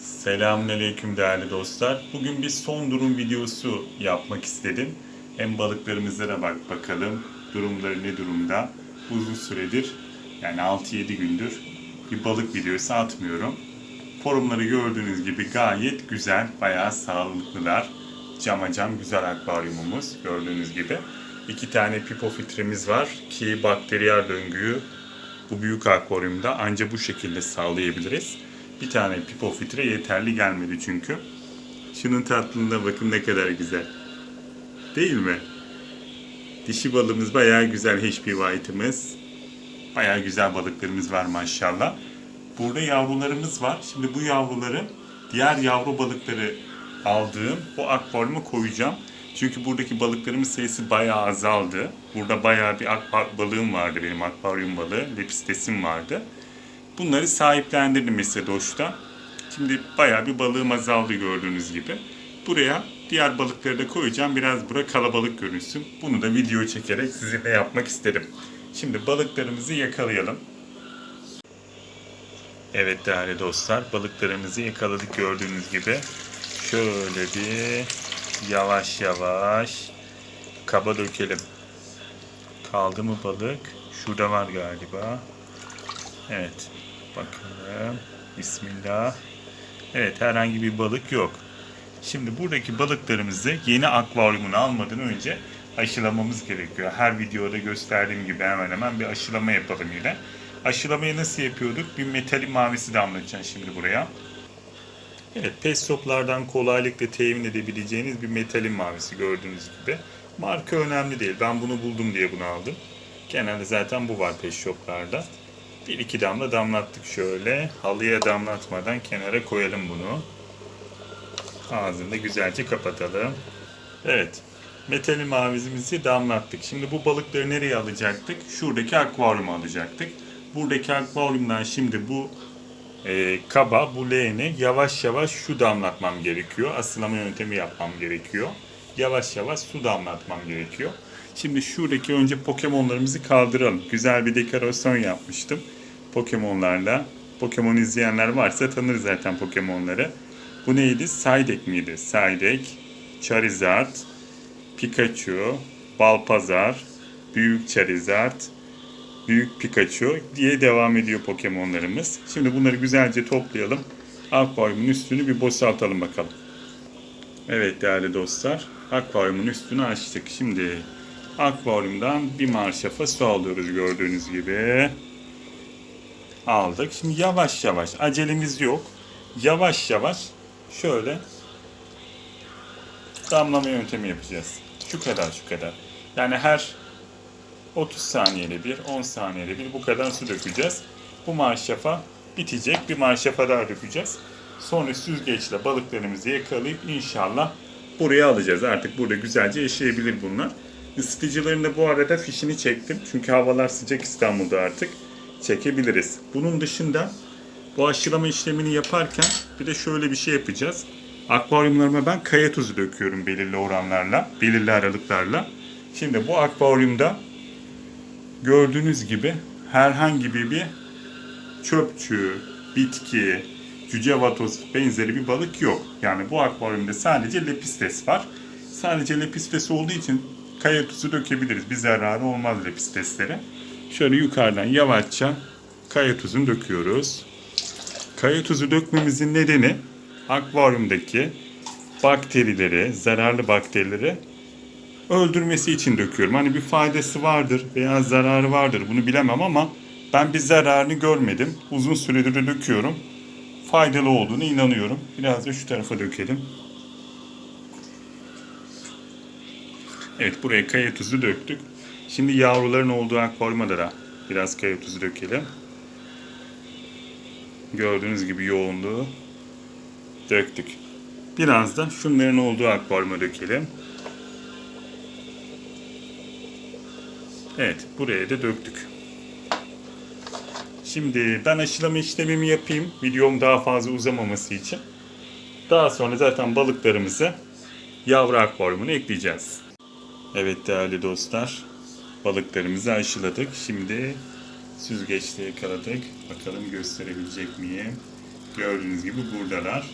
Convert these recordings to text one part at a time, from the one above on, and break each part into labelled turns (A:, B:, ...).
A: Selamünaleyküm değerli dostlar. Bugün bir son durum videosu yapmak istedim. Hem balıklarımıza da bak bakalım durumları ne durumda. Uzun süredir yani 6-7 gündür bir balık videosu atmıyorum. Forumları gördüğünüz gibi gayet güzel, bayağı sağlıklılar. Cama cam güzel akvaryumumuz gördüğünüz gibi. İki tane pipo filtremiz var ki bakteriyel döngüyü bu büyük akvaryumda anca bu şekilde sağlayabiliriz. Bir tane pipo filtre yeterli gelmedi çünkü. Şunun tatlılığına bakın ne kadar güzel. Değil mi? Dişi balığımız bayağı güzel HP White'ımız. Bayağı güzel balıklarımız var maşallah. Burada yavrularımız var. Şimdi bu yavruları diğer yavru balıkları aldığım bu akvaryuma koyacağım. Çünkü buradaki balıklarımın sayısı bayağı azaldı. Burada bayağı bir akva balığım vardı benim akvaryum balığı. Lepistesim vardı. Bunları sahiplendirdim Mesedoş'ta. Şimdi bayağı bir balığım azaldı gördüğünüz gibi. Buraya diğer balıkları da koyacağım. Biraz bura kalabalık görünsün. Bunu da video çekerek sizinle yapmak istedim. Şimdi balıklarımızı yakalayalım. Evet değerli dostlar balıklarımızı yakaladık gördüğünüz gibi. Şöyle bir yavaş yavaş kaba dökelim. Kaldı mı balık? Şurada var galiba. Evet. Bakalım. Bismillah. Evet herhangi bir balık yok. Şimdi buradaki balıklarımızı yeni akvaryumunu almadan önce aşılamamız gerekiyor. Her videoda gösterdiğim gibi hemen hemen bir aşılama yapalım yine. Aşılamayı nasıl yapıyorduk? Bir metali mavisi damlatacağım şimdi buraya. Evet, pestoplardan kolaylıkla temin edebileceğiniz bir metalin mavisi gördüğünüz gibi. Marka önemli değil. Ben bunu buldum diye bunu aldım. Genelde zaten bu var pestoplarda. Bir iki damla damlattık şöyle. Halıya damlatmadan kenara koyalım bunu. Ağzını da güzelce kapatalım. Evet. Metalin mavizimizi damlattık. Şimdi bu balıkları nereye alacaktık? Şuradaki akvaryuma alacaktık. Buradaki akvaryumdan şimdi bu e, kaba, bu leğene yavaş yavaş su damlatmam gerekiyor. Asılama yöntemi yapmam gerekiyor. Yavaş yavaş su damlatmam gerekiyor. Şimdi şuradaki önce Pokemon'larımızı kaldıralım. Güzel bir dekorasyon yapmıştım. Pokemon'larla. Pokemon izleyenler varsa tanır zaten Pokemon'ları. Bu neydi? Psyduck miydi? Psyduck, Charizard, Pikachu, Balpazar, Büyük Charizard, Büyük Pikachu diye devam ediyor Pokemon'larımız. Şimdi bunları güzelce toplayalım. Akvaryumun üstünü bir boşaltalım bakalım. Evet değerli dostlar, akvaryumun üstünü açtık. Şimdi akvaryumdan bir marşafa su alıyoruz gördüğünüz gibi. Aldık. Şimdi yavaş yavaş, acelemiz yok. Yavaş yavaş şöyle damlama yöntemi yapacağız. Şu kadar şu kadar. Yani her 30 saniyede bir, 10 saniyede bir bu kadar su dökeceğiz. Bu marşafa bitecek. Bir marşafa daha dökeceğiz. Sonra süzgeçle balıklarımızı yakalayıp inşallah buraya alacağız. Artık burada güzelce yaşayabilir bunlar. Isıtıcıların da bu arada fişini çektim. Çünkü havalar sıcak İstanbul'da artık. Çekebiliriz. Bunun dışında bu aşılama işlemini yaparken bir de şöyle bir şey yapacağız. Akvaryumlarıma ben kaya tuzu döküyorum belirli oranlarla, belirli aralıklarla. Şimdi bu akvaryumda gördüğünüz gibi herhangi bir, bir çöpçü, bitki, cüce vatoz benzeri bir balık yok. Yani bu akvaryumda sadece lepistes var. Sadece lepistes olduğu için kaya tuzu dökebiliriz. Bir zararı olmaz lepisteslere. Şöyle yukarıdan yavaşça kaya tuzunu döküyoruz. Kaya tuzu dökmemizin nedeni akvaryumdaki bakterileri, zararlı bakterileri öldürmesi için döküyorum. Hani bir faydası vardır veya zararı vardır bunu bilemem ama ben bir zararını görmedim. Uzun süredir döküyorum. Faydalı olduğunu inanıyorum. Biraz da şu tarafa dökelim. Evet buraya kaya tuzu döktük. Şimdi yavruların olduğu akvaryuma da biraz kaya tuzu dökelim. Gördüğünüz gibi yoğunluğu döktük. Biraz da şunların olduğu akvaryuma dökelim. Evet, buraya da döktük. Şimdi ben aşılama işlemimi yapayım. Videom daha fazla uzamaması için. Daha sonra zaten balıklarımızı yavru akvaryumuna ekleyeceğiz. Evet değerli dostlar, balıklarımızı aşıladık. Şimdi süzgeçte yakaladık. Bakalım gösterebilecek miyim? Gördüğünüz gibi buradalar.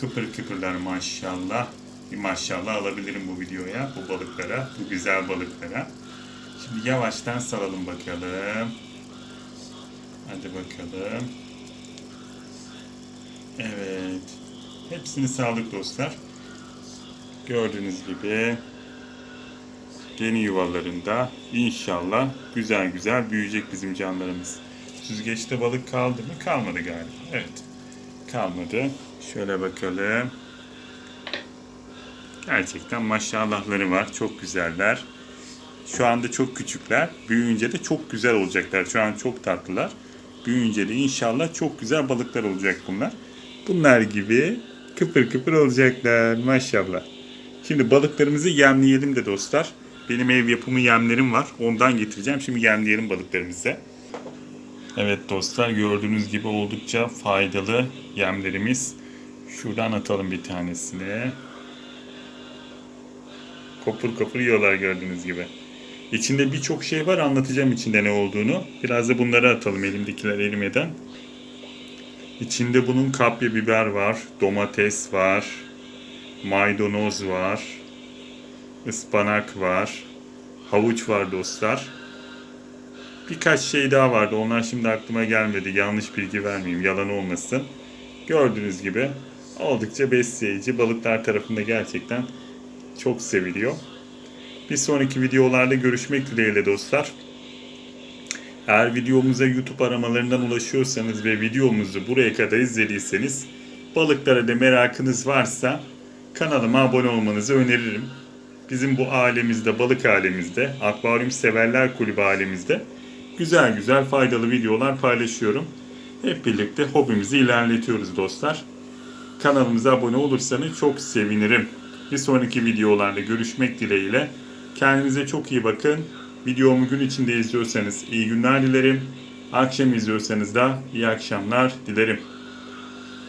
A: Kıpır kıpırlar maşallah. Bir maşallah alabilirim bu videoya, bu balıklara, bu güzel balıklara. Şimdi yavaştan salalım bakalım. Hadi bakalım. Evet. Hepsini sağlık dostlar. Gördüğünüz gibi yeni yuvalarında inşallah güzel güzel büyüyecek bizim canlarımız. Süzgeçte balık kaldı mı? Kalmadı galiba. Evet. Kalmadı. Şöyle bakalım. Gerçekten maşallahları var. Çok güzeller. Şu anda çok küçükler. Büyüyünce de çok güzel olacaklar. Şu an çok tatlılar. Büyüyünce de inşallah çok güzel balıklar olacak bunlar. Bunlar gibi kıpır kıpır olacaklar. Maşallah. Şimdi balıklarımızı yemleyelim de dostlar. Benim ev yapımı yemlerim var. Ondan getireceğim. Şimdi yemleyelim balıklarımızı. Evet dostlar gördüğünüz gibi oldukça faydalı yemlerimiz. Şuradan atalım bir tanesini. Kopur kopur yiyorlar gördüğünüz gibi. İçinde birçok şey var anlatacağım içinde ne olduğunu. Biraz da bunları atalım elimdekiler erimeden. İçinde bunun kapya biber var, domates var, maydanoz var, ıspanak var, havuç var dostlar. Birkaç şey daha vardı. Onlar şimdi aklıma gelmedi. Yanlış bilgi vermeyeyim. Yalan olmasın. Gördüğünüz gibi oldukça besleyici. Balıklar tarafında gerçekten çok seviliyor. Bir sonraki videolarda görüşmek dileğiyle dostlar. Eğer videomuza YouTube aramalarından ulaşıyorsanız ve videomuzu buraya kadar izlediyseniz balıklara da merakınız varsa kanalıma abone olmanızı öneririm. Bizim bu alemizde, balık alemizde, akvaryum severler kulübü alemizde güzel güzel faydalı videolar paylaşıyorum. Hep birlikte hobimizi ilerletiyoruz dostlar. Kanalımıza abone olursanız çok sevinirim. Bir sonraki videolarda görüşmek dileğiyle. Kendinize çok iyi bakın. Videomu gün içinde izliyorsanız iyi günler dilerim. Akşam izliyorsanız da iyi akşamlar dilerim.